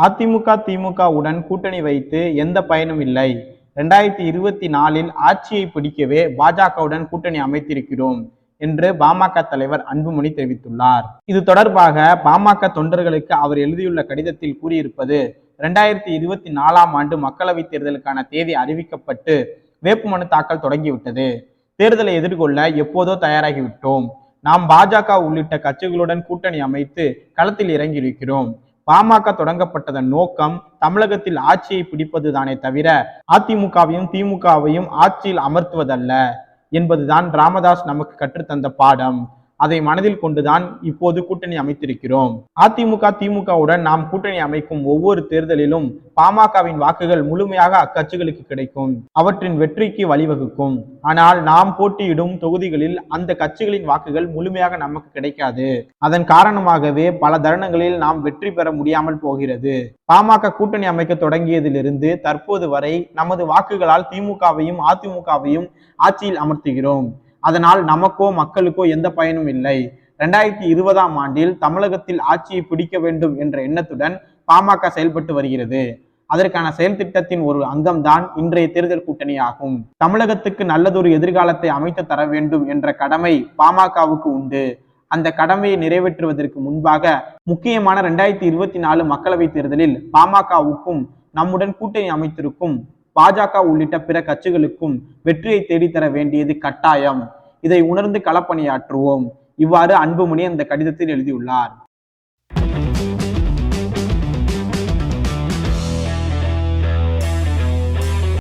அதிமுக திமுகவுடன் கூட்டணி வைத்து எந்த பயனும் இல்லை. ரெண்டாயிரத்தி இருபத்தி நாலில் ஆட்சியை பிடிக்கவே பாஜகவுடன் கூட்டணி அமைத்திருக்கிறோம் என்று பாமக தலைவர் அன்புமணி தெரிவித்துள்ளார். இது தொடர்பாக பாமக தொண்டர்களுக்கு அவர் எழுதியுள்ள கடிதத்தில் கூறியிருப்பது ரெண்டாயிரத்தி இருபத்தி நாலாம் ஆண்டு மக்களவைத் தேர்தலுக்கான தேதி அறிவிக்கப்பட்டு வேட்புமனு தாக்கல் தொடங்கிவிட்டது. தேர்தலை எதிர்கொள்ள எப்போதோ தயாராகிவிட்டோம். நாம் பாஜக உள்ளிட்ட கட்சிகளுடன் கூட்டணி அமைத்து களத்தில் இறங்கியிருக்கிறோம். பாமக தொடங்கப்பட்டதன் நோக்கம் தமிழகத்தில் ஆட்சியை பிடிப்பதுதானே தவிர அதிமுகவையும் திமுகவையும் ஆட்சியில் அமர்த்துவதல்ல என்பதுதான் ராமதாஸ் நமக்கு கற்றுத்தந்த பாடம். அதை மனதில் கொண்டுதான் இப்போது கூட்டணி அமைத்திருக்கிறோம். அதிமுக திமுகவுடன் நாம் கூட்டணி அமைக்கும் ஒவ்வொரு தேர்தலிலும் பாமகவின் வாக்குகள் முழுமையாக அக்கட்சிகளுக்கு கிடைக்கும். அவற்றின் வெற்றிக்கு வழிவகுக்கும். ஆனால் நாம் போட்டியிடும் தொகுதிகளில் அந்த கட்சிகளின் வாக்குகள் முழுமையாக நமக்கு கிடைக்காது. அதன் காரணமாகவே பல தருணங்களில் நாம் வெற்றி பெற முடியாமல் போகிறது. பாமக கூட்டணி அமைக்க தொடங்கியதிலிருந்து தற்போது வரை நமது வாக்குகளால் திமுகவையும் அதிமுகவையும் ஆட்சியில் அமர்த்துகிறோம். அதனால் நமக்கோ மக்களுக்கோ எந்த பயனும் இல்லை. ரெண்டாயிரத்தி இருபதாம் ஆண்டில் தமிழகத்தில் ஆட்சியை பிடிக்க வேண்டும் என்ற எண்ணத்துடன் பாமக செயல்பட்டு வருகிறது. அதற்கான செயல் திட்டத்தின் ஒரு அங்கம்தான் இன்றைய தேர்தல் கூட்டணி ஆகும் தமிழகத்துக்கு நல்லதொரு எதிர்காலத்தை அமைத்து தர வேண்டும் என்ற கடமை பாமகவுக்கு உண்டு. அந்த கடமையை நிறைவேற்றுவதற்கு முன்பாக முக்கியமான ரெண்டாயிரத்தி இருபத்தி நாலு மக்களவைத் தேர்தலில் பாமகவுக்கும் நம்முடன் கூட்டணி அமைத்திருக்கும் பாஜக உள்ளிட்ட பிற கட்சிகளுக்கும் வெற்றியை தேடித்தர வேண்டியது கட்டாயம். இதை உணர்ந்து களப்பணியாற்றுவோம். இவ்வாறு அன்புமணி அந்த கடிதத்தில் எழுதியுள்ளார்.